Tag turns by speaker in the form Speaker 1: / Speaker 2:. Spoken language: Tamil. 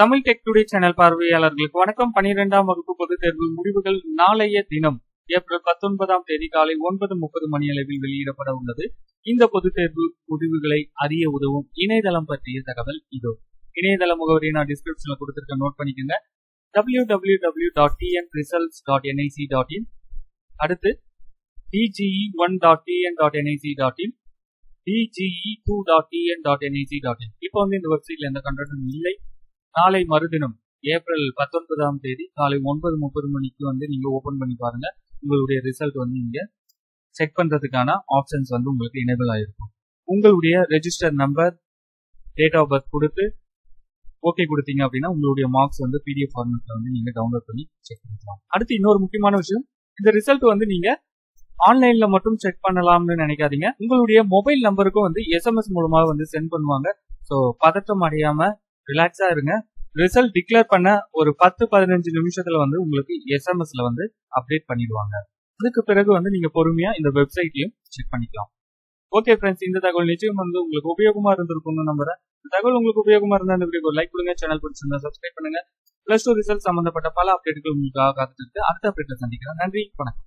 Speaker 1: தமிழ் டெக் டுடே சேனல் பார்வையாளர்களுக்கு வணக்கம். பனிரெண்டாம் வகுப்பு பொதுத் தேர்வு முடிவுகள் நாளைய தினம் ஏப்ரல் பத்தொன்பதாம் தேதி காலை ஒன்பது முப்பது மணி அளவில் வெளியிடப்பட உள்ளது. இந்த பொதுத் தேர்வு முடிவுகளை அறிய உதவும் இணையதளம் பற்றிய தகவல் இதோ. இணையதள முகவரியை நான் டிஸ்கிரிப்ஷன்ல கொடுத்திருக்க நோட் பண்ணிக்கோங்க. W W W dot TN results dot NIC dot in அடுத்து DGE one dot TN dot NIC dot in DGE two dot TN dot NIC dot in இப்போ வந்து இந்த வெப்சைட்ல எந்த கண்டென்ட்டும் இல்லை. நாளை மறுதினம் ஏப்ரல் பத்தொன்பதாம் தேதி காலை ஒன்பது முப்பது மணிக்கு வந்து நீங்க ஓபன் பண்ணி பாருங்க. உங்களுடைய ரிசல்ட் வந்து நீங்க செக் பண்றதுக்கான ஆப்ஷன்ஸ் வந்து உங்களுக்கு எனேபிள் ஆயிருக்கும். உங்களுடைய register number date of birth கொடுத்து ஓகே கொடுத்தீங்க அப்படின்னா உங்களுடைய மார்க்ஸ் வந்து பிடிஎஃப் ஃபார்மெட்ல வந்து நீங்க டவுன்லோட் பண்ணி செக் பண்ணிக்கலாம். அடுத்து இன்னொரு முக்கியமான விஷயம் இந்த ரிசல்ட் வந்து நீங்க ஆன்லைன்ல மட்டும் செக் பண்ணலாம்னு நினைக்காதீங்க. உங்களுடைய மொபைல் நம்பருக்கும் வந்து எஸ்எம்எஸ் மூலமா வந்து சென்ட் பண்ணுவாங்க. ஸோ பதட்டம் அடையாம ரிலாக்ஸா இருங்க. ரிசல்ட் டிக்ளேர் பண்ண ஒரு பத்து பதினஞ்சு நிமிஷத்துல வந்து உங்களுக்கு எஸ்எம்எஸ்ல வந்து அப்டேட் பண்ணிடுவாங்க. அதுக்கு பிறகு வந்து நீங்க பொறுமையா இந்த வெப்சைட்லயும் செக் பண்ணிக்கலாம். ஓகே ஃப்ரெண்ட்ஸ் இந்த தகவல் நிச்சயம் வந்து உங்களுக்கு உபயோகமா இருந்திருக்கும்னு நம்புறேன். இந்த தகவல் உங்களுக்கு உபயோகமா இருந்தா இந்த வீடியோ லைக் கொடுங்க சேனல் பிடிச்சிருந்தா சப்ஸ்கிரைப் பண்ணுங்க. பிளஸ் டூ ரிசல்ட் சம்பந்தப்பட்ட பல அப்டேட்டுகள் உங்களுக்காக காத்துட்டு அடுத்த அப்டேட்ல சந்திக்கிறேன். நன்றி வணக்கம்.